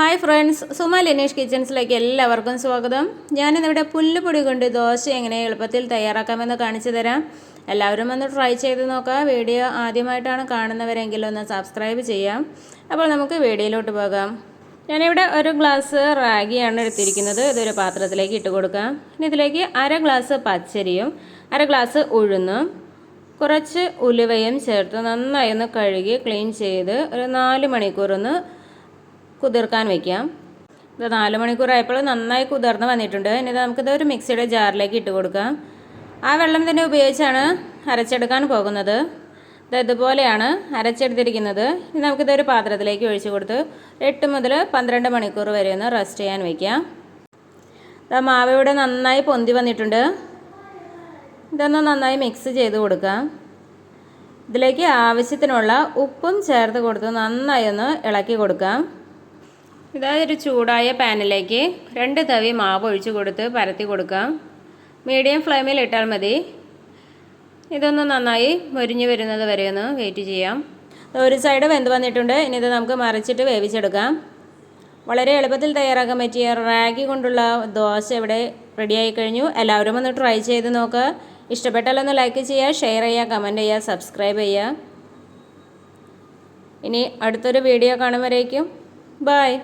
Hi friends Suma Linesh കിച്ചൺസിലേക്ക് എല്ലാവർക്കും സ്വാഗതം. ഞാനിന്നിവിടെ പുല്ലുപൊടി കൊണ്ട് ദോശ എങ്ങനെ എളുപ്പത്തിൽ തയ്യാറാക്കാമെന്ന് കാണിച്ചു തരാം. എല്ലാവരും ഒന്ന് ട്രൈ ചെയ്ത് നോക്കുക. വീഡിയോ ആദ്യമായിട്ടാണ് കാണുന്നവരെങ്കിൽ ഒന്ന് സബ്സ്ക്രൈബ് ചെയ്യാം. അപ്പോൾ നമുക്ക് വീഡിയോയിലോട്ട് പോകാം. ഞാനിവിടെ ഒരു ഗ്ലാസ് റാഗിയാണ് എടുത്തിരിക്കുന്നത്. ഇതൊരു പാത്രത്തിലേക്ക് ഇട്ട് കൊടുക്കാം. ഇനി ഇതിലേക്ക് അര ഗ്ലാസ് പച്ചരിയും അര ഗ്ലാസ് ഉഴുന്നും കുറച്ച് ഉലുവയും ചേർത്ത് നന്നായി ഒന്ന് കഴുകി ക്ലീൻ ചെയ്ത് ഒരു നാല് മണിക്കൂർ ഒന്ന് കുതിർക്കാൻ വെക്കാം. ഇത് നാല് മണിക്കൂറായപ്പോൾ നന്നായി കുതിർന്ന് വന്നിട്ടുണ്ട്. ഇനി നമുക്കിത് ഒരു മിക്സിയുടെ ജാറിലേക്ക് ഇട്ട് കൊടുക്കാം. ആ വെള്ളം തന്നെ ഉപയോഗിച്ചാണ് അരച്ചെടുക്കാൻ പോകുന്നത്. ഇത് ഇതുപോലെയാണ് അരച്ചെടുത്തിരിക്കുന്നത്. ഇനി നമുക്കിതൊരു പാത്രത്തിലേക്ക് ഒഴിച്ചു കൊടുത്ത് എട്ട് മുതൽ പന്ത്രണ്ട് മണിക്കൂർ വരെ ഒന്ന് റെസ്റ്റ് ചെയ്യാൻ വയ്ക്കാം ഇത് മാവ് ഇവിടെ നന്നായി പൊന്തി വന്നിട്ടുണ്ട്. ഇതൊന്ന് നന്നായി മിക്സ് ചെയ്ത് കൊടുക്കാം. ഇതിലേക്ക് ആവശ്യത്തിനുള്ള ഉപ്പും ചേർത്ത് കൊടുത്ത് നന്നായി ഒന്ന് ഇളക്കി കൊടുക്കാം. ഇതാ ഒരു ചൂടായ പാനിലേക്ക് രണ്ട് തവി മാവ് ഒഴിച്ച് കൊടുത്ത് പരത്തി കൊടുക്കാം മീഡിയം ഫ്ലെയിമിൽ ഇട്ടാൽ മതി. ഇതൊന്ന് നന്നായി മൊരിഞ്ഞു വരുന്നത് വരെ ഒന്ന് വെയിറ്റ് ചെയ്യാം. ഒരു സൈഡ് വെന്ത് വന്നിട്ടുണ്ട്. ഇനി ഇത് നമുക്ക് മറിച്ചിട്ട് വേവിച്ചെടുക്കാം. വളരെ എളുപ്പത്തിൽ തയ്യാറാക്കാൻ പറ്റിയ റാഗി കൊണ്ടുള്ള ദോശ ഇവിടെ റെഡിയായി കഴിഞ്ഞു. എല്ലാവരും ഒന്ന് ട്രൈ ചെയ്ത് നോക്കുക ഇഷ്ടപ്പെട്ടാലൊന്ന് ലൈക്ക് ചെയ്യുക ഷെയർ ചെയ്യുക കമന്റ് ചെയ്യുക സബ്സ്ക്രൈബ് ചെയ്യുക. ഇനി അടുത്തൊരു വീഡിയോ കാണുമ്പോഴേക്കും ബായ്